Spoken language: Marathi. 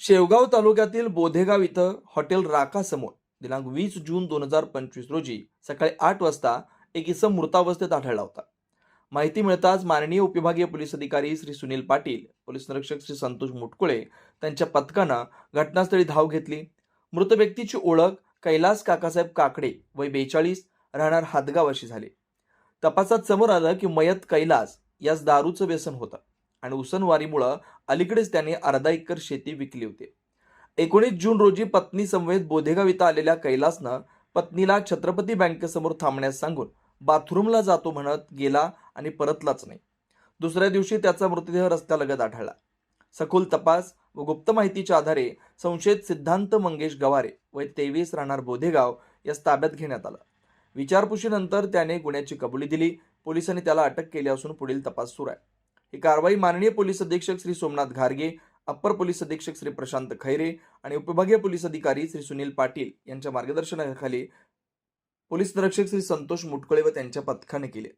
शेवगाव तालुक्यातील बोधेगाव इथं हॉटेल राकासमोर दिनांक वीस जून दोन हजार पंचवीस रोजी सकाळी आठ वाजता एक इसम मृतावस्थेत आढळला होता. माहिती मिळताच माननीय उपविभागीय पोलीस अधिकारी श्री सुनील पाटील पोलीस निरीक्षक श्री संतोष मुटकुळे त्यांच्या पथकानं घटनास्थळी धाव घेतली. मृत व्यक्तीची ओळख कैलास काकासाहेब काकडे वय बेचाळीस राहणार हादगाव अशी झाली. तपासात समोर आलं की मयत कैलास यास दारूचं व्यसन होतं. आणि उसनवारीमुळं अलीकडेच त्याने अर्धा एकर शेती विकली होती. एकोणीस जून रोजी पत्नी समवेत बोधेगाव इथं आलेल्या कैलासनं पत्नीला छत्रपती बँकेसमोर थांबण्यास सांगून बाथरूमला जातो म्हणत गेला आणि परतलाच नाही. दुसऱ्या दिवशी त्याचा मृतदेह रस्त्यालगत आढळला. सखोल तपास व गुप्त माहितीच्या आधारे संशयित सिद्धांत मंगेश गवारे वय तेवीस राहणार बोधेगाव यास ताब्यात घेण्यात आलं. विचारपुशीनंतर त्याने गुन्ह्याची कबुली दिली. पोलिसांनी त्याला अटक केली असून पुढील तपास सुरू आहे. ही कारवाई माननीय पोलीस अधीक्षक श्री सोमनाथ घारगे अप्पर पोलीस अधीक्षक श्री प्रशांत खैरे आणि उपविभागीय पोलीस अधिकारी श्री सुनील पाटील यांच्या मार्गदर्शनाखाली पोलीस निरीक्षक श्री संतोष मुटकळे व त्यांच्या पथकाने केले.